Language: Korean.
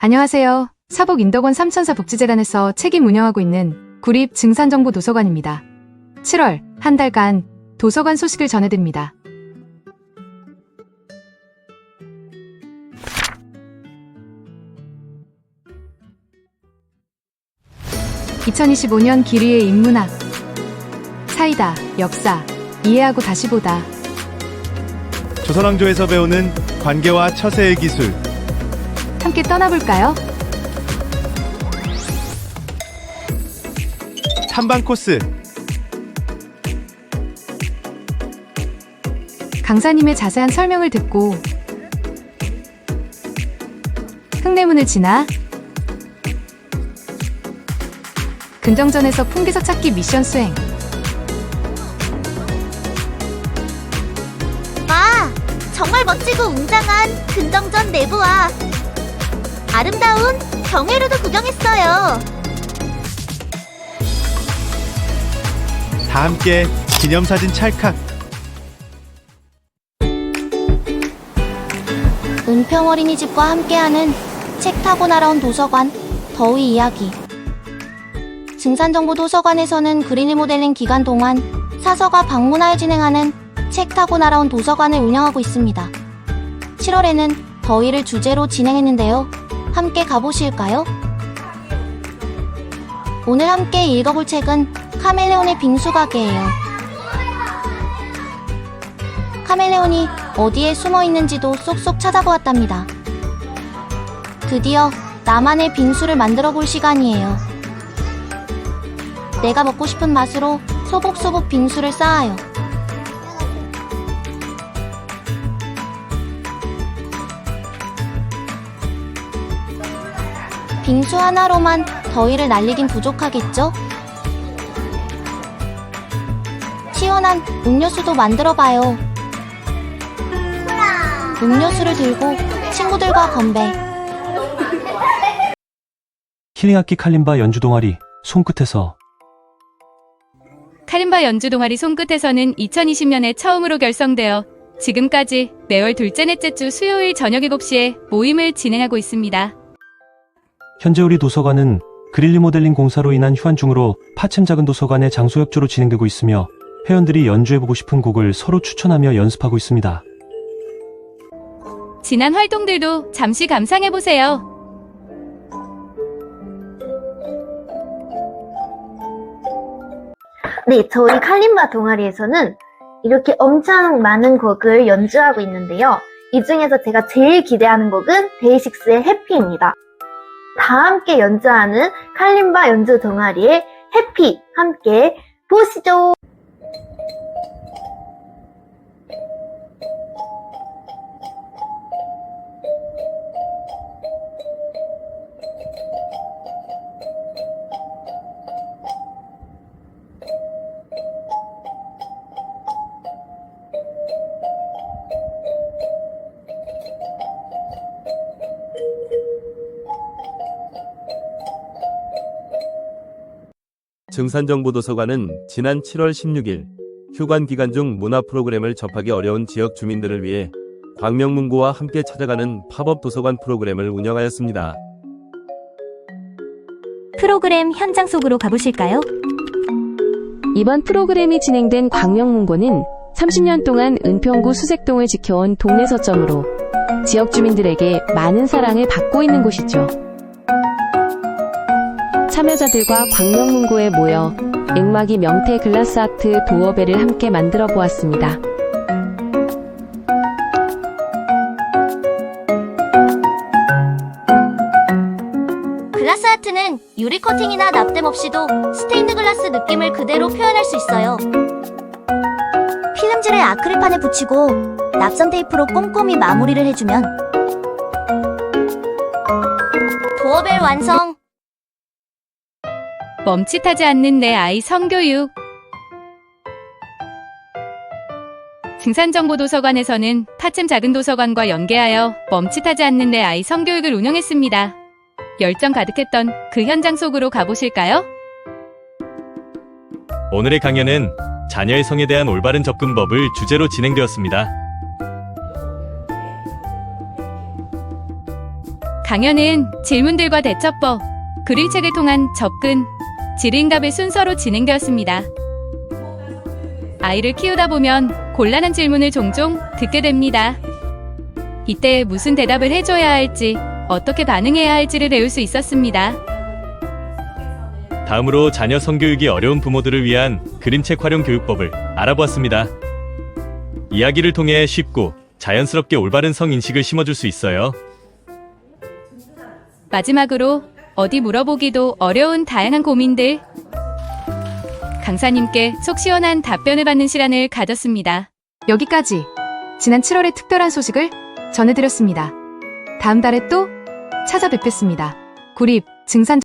안녕하세요. 사복 인덕원 삼천사 복지재단에서 책임 운영하고 있는 구립 증산정보 도서관입니다. 7월 한 달간 도서관 소식을 전해드립니다. (2025년) 기리의 인문학 사이다 역사 이해하고 다시 보다 조선왕조에서 배우는 관계와 처세의 기술 함께 떠나볼까요? 탐방 코스 강사님의 자세한 설명을 듣고 흑내문을 지나 근정전에서 풍기석 찾기 미션 수행 아, 정말 멋지고 웅장한 근정전 내부와 아름다운 경회로도 구경했어요. 다 함께 기념사진 찰칵 은평 어린이집과 함께하는 책 타고 날아온 도서관 더위 이야기 증산정보 도서관에서는 그린이 모델링 기간 동안 사서가 방문하여 진행하는 책 타고 날아온 도서관을 운영하고 있습니다. 7월에는 더위를 주제로 진행했는데요. 함께 가보실까요? 오늘 함께 읽어볼 책은 카멜레온의 빙수 가게예요. 카멜레온이 어디에 숨어 있는지도 쏙쏙 찾아보았답니다. 드디어 나만의 빙수를 만들어 볼 시간이에요. 내가 먹고 싶은 맛으로 소복소복 빙수를 쌓아요. 빙수 하나로만 더위를 날리긴 부족하겠죠? 시원한 음료수도 만들어 봐요. 음료수를 들고 친구들과 건배. 힐링악기 칼림바 연주 동아리 손끝에서 카림바 연주 동아리 손끝에서는 2020년에 처음으로 결성되어 지금까지 매월 둘째 넷째 주 수요일 저녁 7시에 모임을 진행하고 있습니다. 현재 우리 도서관은 그릴 리 모델링 공사로 인한 휴환 중으로 파챔 작은 도서관의 장소 협조로 진행되고 있으며 회원들이 연주해보고 싶은 곡을 서로 추천하며 연습하고 있습니다. 지난 활동들도 잠시 감상해보세요. 네, 저희 칼림바 동아리에서는 이렇게 엄청 많은 곡을 연주하고 있는데요. 이 중에서 제가 제일 기대하는 곡은 데이식스의 해피입니다. 다 함께 연주하는 칼림바 연주 동아리의 해피 함께 보시죠. 증산정보도서관은 지난 7월 16일 휴관 기간 중 문화 프로그램을 접하기 어려운 지역 주민들을 위해 광명문고와 함께 찾아가는 팝업 도서관 프로그램을 운영하였습니다. 프로그램 현장 속으로 가보실까요? 이번 프로그램이 진행된 광명문고는 30년 동안 은평구 수색동을 지켜온 동네 서점으로 지역 주민들에게 많은 사랑을 받고 있는 곳이죠. 참여자들과 광명문고에 모여 액막이 명태 글라스 아트 도어벨을 함께 만들어 보았습니다. 글라스 아트는 유리 코팅이나 납땜 없이도 스테인드 글라스 느낌을 그대로 표현할 수 있어요. 필름지를 아크릴판에 붙이고 납선 테이프로 꼼꼼히 마무리를 해주면 도어벨 완성! 멈칫하지 않는 내 아이 성교육. 증산정보도서관에서는 파챔 작은 도서관과 연계하여 멈칫하지 않는 내 아이 성교육을 운영했습니다. 열정 가득했던 그 현장 속으로 가보실까요? 오늘의 강연은 자녀의 성에 대한 올바른 접근법을 주제로 진행되었습니다. 강연은 질문들과 대처법, 그릴책을 통한 접근, 질의응답의 순서로 진행되었습니다. 아이를 키우다 보면 곤란한 질문을 종종 듣게 됩니다. 이때 무슨 대답을 해줘야 할지, 어떻게 반응해야 할지를 배울 수 있었습니다. 다음으로 자녀 성교육이 어려운 부모들을 위한 그림책 활용 교육법을 알아보았습니다. 이야기를 통해 쉽고 자연스럽게 올바른 성인식을 심어줄 수 있어요. 마지막으로 어디 물어보기도 어려운 다양한 고민들. 강사님께 속 시원한 답변을 받는 시간을 가졌습니다. 여기까지 지난 7월의 특별한 소식을 전해드렸습니다. 다음 달에 또 찾아뵙겠습니다. 구립 증산